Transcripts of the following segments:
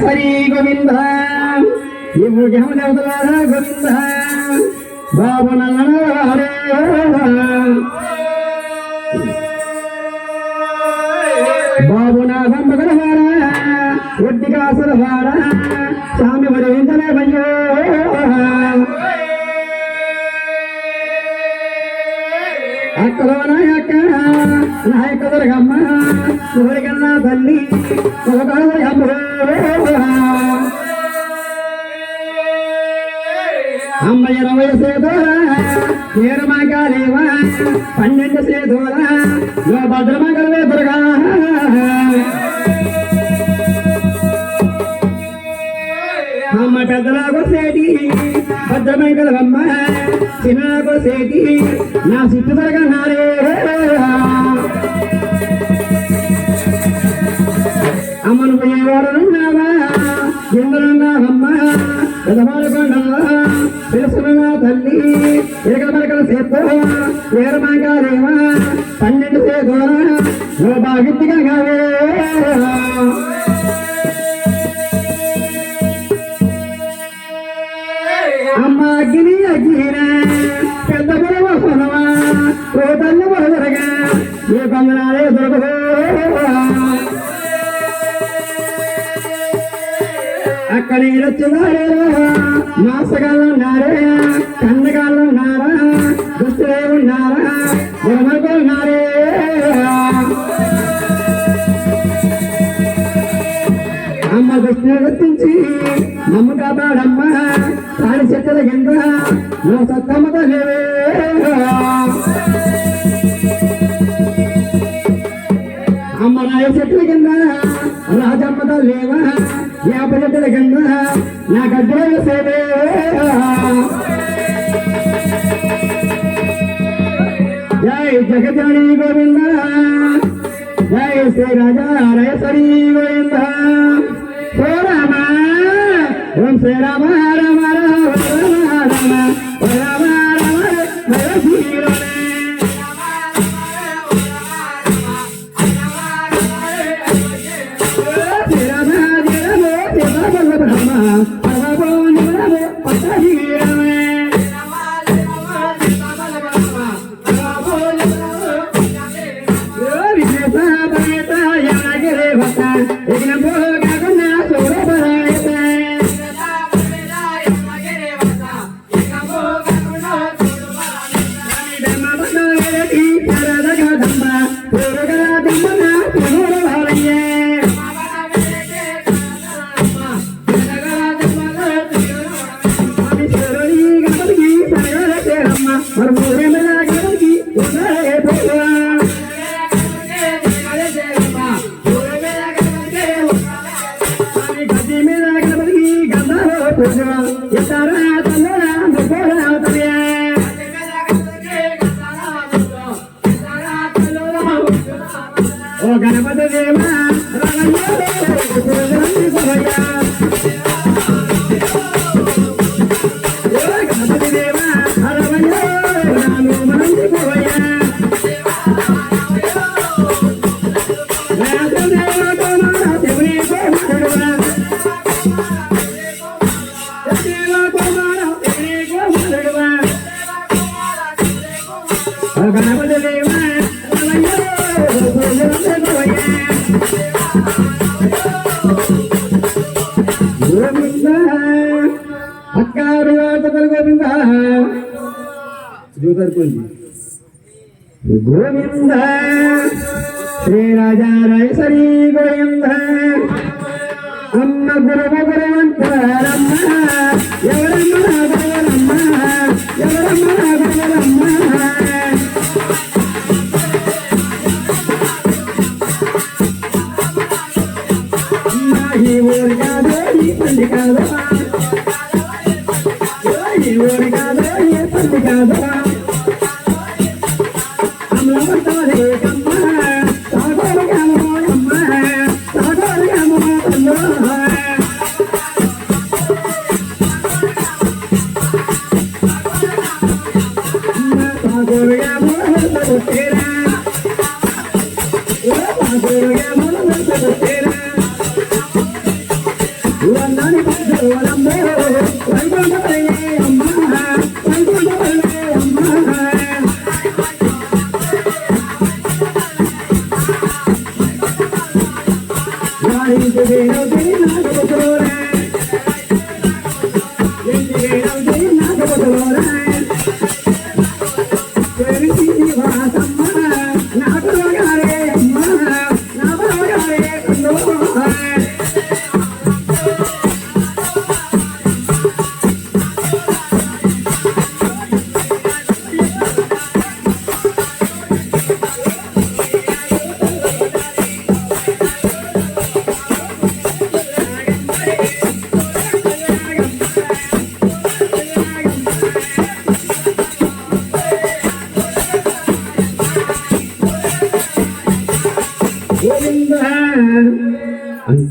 హరి గోవింద ఈ ముఖ్యమ దేవతలారా గోవింద బాబు నల్లనారే బాబు నా గంబగలవాడ ఒడ్డి స్వామి మరి భయ్యో అక్కలో నాయక దుర్గమ్మ దుర్గన్న తల్లి దుర్గమ్మ అమ్మ ఇరవై సేదోరా ఏరమాగాలేవా పన్నెండు సేదోరా యో భద్రమగలవే దుర్గా. అమ్మ పెద్దలా కొసేటి కలవమ్మ. సినాకు కొసేటి నా సిట్టు దుర్గా నారే. అమ్మను పోయేవాడనున్నావా ఎందులున్నావమ్మా పెదవాడు తెలుసుకున్నా తల్లి ఎరగల మరకల సేపు ఏరమాగాలేవా పన్నెండు సేదోరా నువ్వు బాగిత్తిగా కావే ఓ తల్లి మొదలగా ఏ కొందనాలే దొరకదు. అక్కడ వచ్చినారే మాసగాళ్ళు ఉన్నారే కన్నగాళ్ళు ఉన్నారా దుస్తులే ఉన్నారా గురమకు ఉన్నారే అమ్మ దృష్టిని గుర్తించి నమ్ము కాపాడమ్మ తాడి చెట్టుల కింద నువ్వు సత్తమ్మతో లేవే. లేవా వేప చెట్టుల కింద నా గద్దెలు సేవే జై జగజాని గోవింద జై శ్రీ రాజా రాయసరి గోవింద ఓ రామ ఓం శ్రీ రామ రామ రామ రామ రామ రామ రామ శ్రీ రామ Yeah. జూతర్కుంది గోవింద శ్రీ రాజా శ్రీ గోవింద అమ్మ గురువ గురువంతారమ్మ ఎవరమ్మ గురువరమ్మ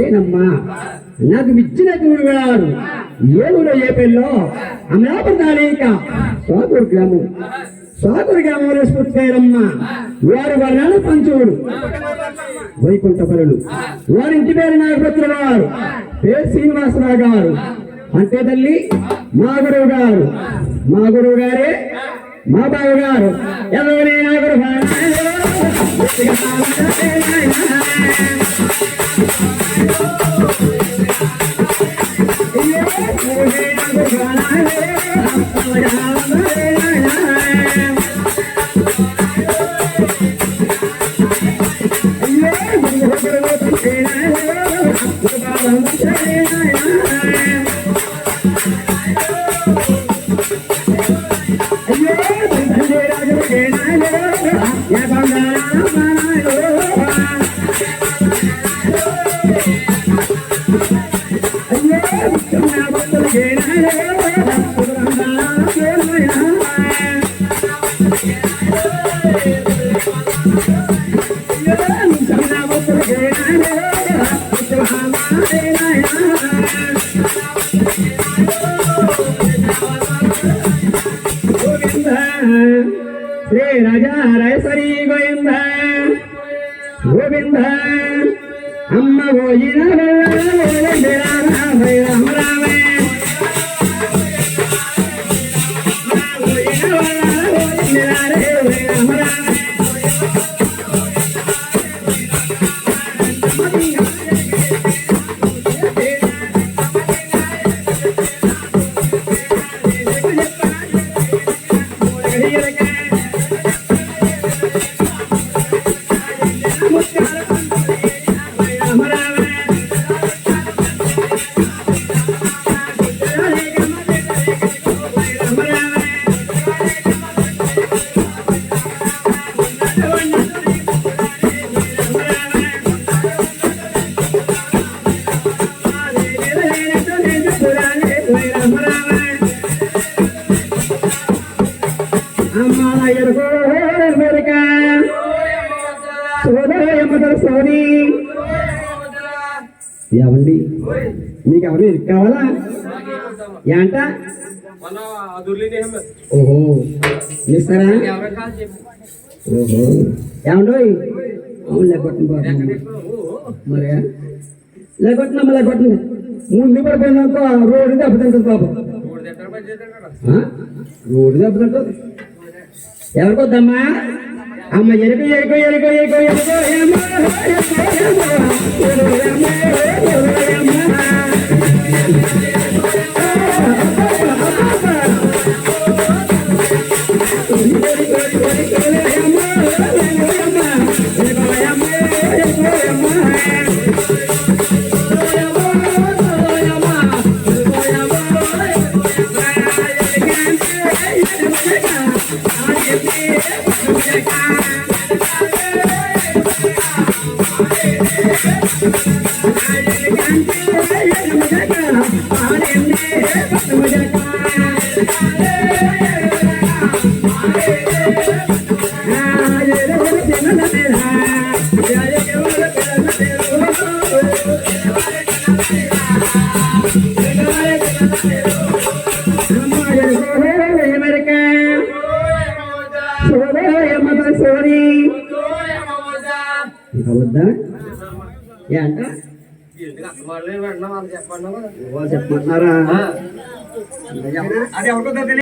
నేనమ్మా నాకు ఇచ్చిన గురుగారు ఏలూరు ఏపీలో అమలాపురం తాలూక స్వాగూరు గ్రామం. స్వాగూరు గ్రామంలో స్ఫూర్తిరమ్మ వారి వర్ణాల పంచువుడు వైకుంఠపరులు. వారి ఇంటి పేరు నాగపత్ర గారు పేరు శ్రీనివాసరావు గారు. అంటే తల్లి మా గురువు గారు. మా గురువు గారే మా బాబు గారు. ఎవరైనా గురువు శ్రీ రాజా రాయసరి గోవింద గోవింద అమ్మ గోయిన రామ మీకు ఎవరు ఇరుకు కావాలా ఏంట ఓహో. ఇస్తారా ఓహో. ఏమండోయ్ అవును లేకొట్టిన పాపం మరి లేకొట్టినమ్మా ముందు పడిపోయిందనుకో రోడ్డు దెబ్బతింటుంది పాపం? రోడ్డు దెబ్బతింటుంది ఎవరికొద్దమ్మా? అమ్మ ఎరుకు ఎరుకు ఎరుకు ఎరుకు ఎరుకు ఏమో, ఏ అంట? అది ఎవరికో తెలియదు.